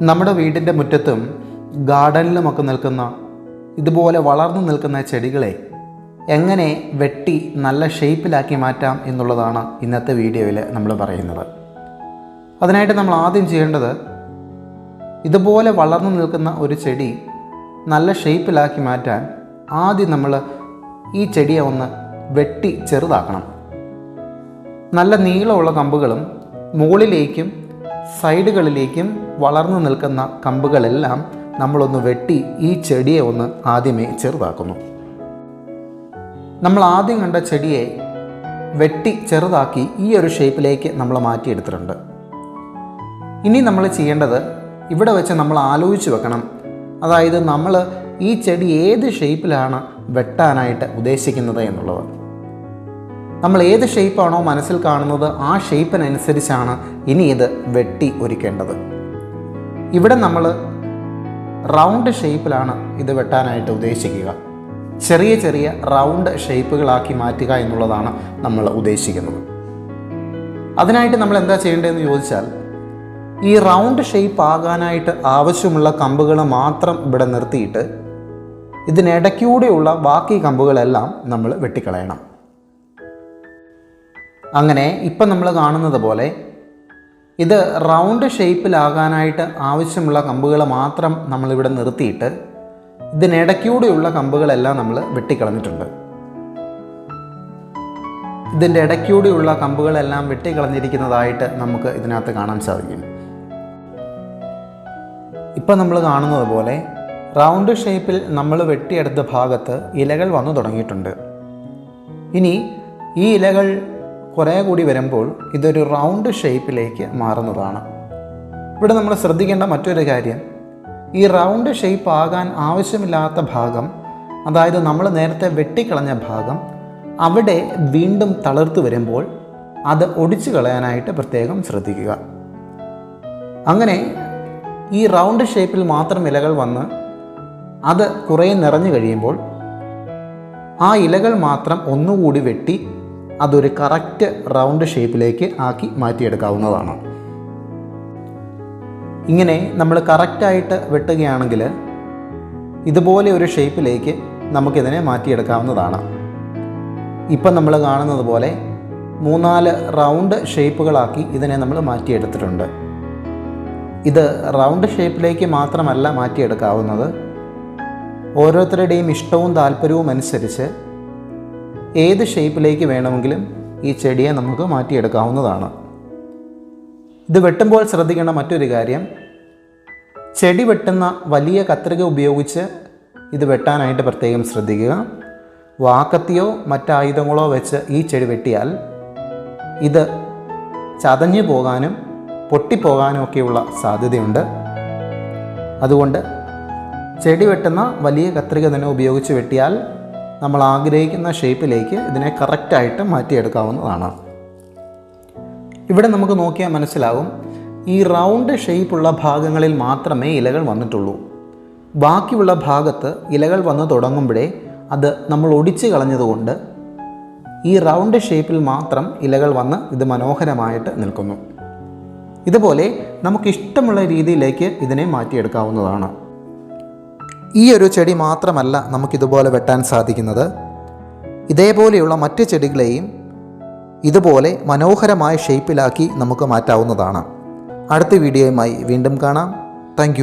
നമ്മുടെ വീടിന്റെ മുറ്റത്തും ഗാർഡനിലുമൊക്കെ നിൽക്കുന്ന ഇതുപോലെ വളർന്നു നിൽക്കുന്ന ചെടികളെ എങ്ങനെ വെട്ടി നല്ല ഷേപ്പിലാക്കി മാറ്റാം എന്നുള്ളതാണ് ഇന്നത്തെ വീഡിയോയിൽ നമ്മൾ പറയുന്നത്. അതിനായിട്ട് നമ്മൾ ആദ്യം ചെയ്യേണ്ടത് ഇതുപോലെ വളർന്നു നിൽക്കുന്ന ഒരു ചെടി നല്ല ഷേപ്പിലാക്കി മാറ്റാൻ ആദ്യം നമ്മൾ ഈ ചെടിയെ ഒന്ന് വെട്ടി ചെറുതാക്കണം. നല്ല നീളമുള്ള കമ്പുകളും മുകളിലേക്കും സൈഡുകളിലേക്കും വളർന്നു നിൽക്കുന്ന കമ്പുകളെല്ലാം നമ്മളൊന്ന് വെട്ടി ഈ ചെടിയെ ഒന്ന് ആദ്യമേ ചെറുതാക്കുന്നു. നമ്മൾ ആദ്യം കണ്ട ചെടിയെ വെട്ടി ചെറുതാക്കി ഈ ഒരു ഷേപ്പിലേക്ക് നമ്മൾ മാറ്റിയെടുത്തിട്ടുണ്ട്. ഇനി നമ്മൾ ചെയ്യേണ്ടത് ഇവിടെ വെച്ച് നമ്മൾ ആലോചിച്ച് വെക്കണം. അതായത് നമ്മൾ ഈ ചെടി ഏത് ഷേപ്പിലാണ് വെട്ടാനായിട്ട് ഉദ്ദേശിക്കുന്നത് എന്നുള്ളത്. നമ്മൾ ഏത് ഷേപ്പാണോ മനസ്സിൽ കാണുന്നത് ആ ഷേപ്പിനനുസരിച്ചാണ് ഇനി ഇത് വെട്ടി ഒരുക്കേണ്ടത്. ഇവിടെ നമ്മൾ റൗണ്ട് ഷേപ്പിലാണ് ഇത് വെട്ടാനായിട്ട് ഉദ്ദേശിക്കുക. ചെറിയ ചെറിയ റൗണ്ട് ഷേപ്പുകളാക്കി മാറ്റുക എന്നുള്ളതാണ് നമ്മൾ ഉദ്ദേശിക്കുന്നത്. അതിനായിട്ട് നമ്മൾ എന്താ ചെയ്യേണ്ടതെന്ന് ചോദിച്ചാൽ ഈ റൗണ്ട് ഷേപ്പ് ആകാനായിട്ട് ആവശ്യമുള്ള കമ്പുകൾ മാത്രം ഇവിടെ നിർത്തിയിട്ട് ഇതിനിടയ്ക്കൂടെയുള്ള ബാക്കി കമ്പുകളെല്ലാം നമ്മൾ വെട്ടിക്കളയണം. അങ്ങനെ ഇപ്പം നമ്മൾ കാണുന്നത് പോലെ ഇത് റൗണ്ട് ഷേപ്പിലാകാനായിട്ട് ആവശ്യമുള്ള കമ്പുകൾ മാത്രം നമ്മളിവിടെ നിർത്തിയിട്ട് ഇതിനിടയ്ക്കൂടെയുള്ള കമ്പുകളെല്ലാം നമ്മൾ വെട്ടിക്കളഞ്ഞിട്ടുണ്ട്. ഇതിന്റെ ഇടയ്ക്കൂടെയുള്ള കമ്പുകളെല്ലാം വെട്ടിക്കളഞ്ഞിരിക്കുന്നതായിട്ട് നമുക്ക് ഇതിനകത്ത് കാണാൻ സാധിക്കും. ഇപ്പം നമ്മൾ കാണുന്നത് പോലെ റൗണ്ട് ഷേപ്പിൽ നമ്മൾ വെട്ടിയെടുത്ത ഭാഗത്ത് ഇലകൾ വന്നു തുടങ്ങിയിട്ടുണ്ട്. ഇനി ഈ ഇലകൾ കുറേ കൂടി വരുമ്പോൾ ഇതൊരു റൗണ്ട് ഷേപ്പിലേക്ക് മാറുന്നതാണ്. ഇവിടെ നമ്മൾ ശ്രദ്ധിക്കേണ്ട മറ്റൊരു കാര്യം ഈ റൗണ്ട് ഷേപ്പ് ആകാൻ ആവശ്യമില്ലാത്ത ഭാഗം അതായത് നമ്മൾ നേരത്തെ വെട്ടിക്കളഞ്ഞ ഭാഗം അവിടെ വീണ്ടും തളിർത്ത് വരുമ്പോൾ അത് ഒടിച്ചു കളയാനായിട്ട് പ്രത്യേകം ശ്രദ്ധിക്കുക. അങ്ങനെ ഈ റൗണ്ട് ഷേപ്പിൽ മാത്രം ഇലകൾ വന്ന് അത് കുറേ നിറഞ്ഞു കഴിയുമ്പോൾ ആ ഇലകൾ മാത്രം ഒന്നുകൂടി വെട്ടി അതൊരു കറക്റ്റ് റൗണ്ട് ഷേപ്പിലേക്ക് ആക്കി മാറ്റിയെടുക്കാവുന്നതാണ്. ഇങ്ങനെ നമ്മൾ കറക്റ്റായിട്ട് വെട്ടുകയാണെങ്കിൽ ഇതുപോലെ ഒരു ഷേപ്പിലേക്ക് നമുക്കിതിനെ മാറ്റിയെടുക്കാവുന്നതാണ്. ഇപ്പം നമ്മൾ കാണുന്നത് പോലെ മൂന്നാൽ റൗണ്ട് ഷേപ്പുകളാക്കി ഇതിനെ നമ്മൾ മാറ്റിയെടുത്തിട്ടുണ്ട്. ഇത് റൗണ്ട് ഷേപ്പിലേക്ക് മാത്രമല്ല മാറ്റിയെടുക്കാവുന്നത്. ഓരോരുത്തരുടെയും ഇഷ്ടവും താല്പര്യവും അനുസരിച്ച് ഏത് ഷേപ്പിലേക്ക് വേണമെങ്കിലും ഈ ചെടിയെ നമുക്ക് മാറ്റിയെടുക്കാവുന്നതാണ്. ഇത് വെട്ടുമ്പോൾ ശ്രദ്ധിക്കേണ്ട മറ്റൊരു കാര്യം ചെടി വെട്ടുന്ന വലിയ കത്രിക ഉപയോഗിച്ച് ഇത് വെട്ടാനായിട്ട് പ്രത്യേകം ശ്രദ്ധിക്കുക. വാക്കത്തിയോ മറ്റായുധങ്ങളോ വെച്ച് ഈ ചെടി വെട്ടിയാൽ ഇത് ചതഞ്ഞു പോകാനും പൊട്ടിപ്പോകാനും ഒക്കെയുള്ള സാധ്യതയുണ്ട്. അതുകൊണ്ട് ചെടി വെട്ടുന്ന വലിയ കത്രിക തന്നെ ഉപയോഗിച്ച് വെട്ടിയാൽ നമ്മൾ ആഗ്രഹിക്കുന്ന ഷേപ്പിലേക്ക് ഇതിനെ കറക്റ്റായിട്ട് മാറ്റിയെടുക്കാവുന്നതാണ്. ഇവിടെ നമുക്ക് നോക്കിയാൽ മനസ്സിലാവും ഈ റൗണ്ട് ഷേപ്പുള്ള ഭാഗങ്ങളിൽ മാത്രമേ ഇലകൾ വന്നിട്ടുള്ളൂ. ബാക്കിയുള്ള ഭാഗത്ത് ഇലകൾ വന്ന് തുടങ്ങുമ്പോഴേ അത് നമ്മൾ ഒടിച്ചു കളഞ്ഞതുകൊണ്ട് ഈ റൗണ്ട് ഷേപ്പിൽ മാത്രം ഇലകൾ വന്ന് ഇത് മനോഹരമായിട്ട് നിൽക്കുന്നു. ഇതുപോലെ നമുക്കിഷ്ടമുള്ള രീതിയിലേക്ക് ഇതിനെ മാറ്റിയെടുക്കാവുന്നതാണ്. ഈ ഒരു ചെടി മാത്രമല്ല നമുക്കിതുപോലെ വെട്ടാൻ സാധിക്കുന്നത്. ഇതേപോലെയുള്ള മറ്റ് ചെടികളെയും ഇതുപോലെ മനോഹരമായ ഷേപ്പിലാക്കി നമുക്ക് മാറ്റാവുന്നതാണ്. അടുത്ത വീഡിയോയുമായി വീണ്ടും കാണാം. താങ്ക്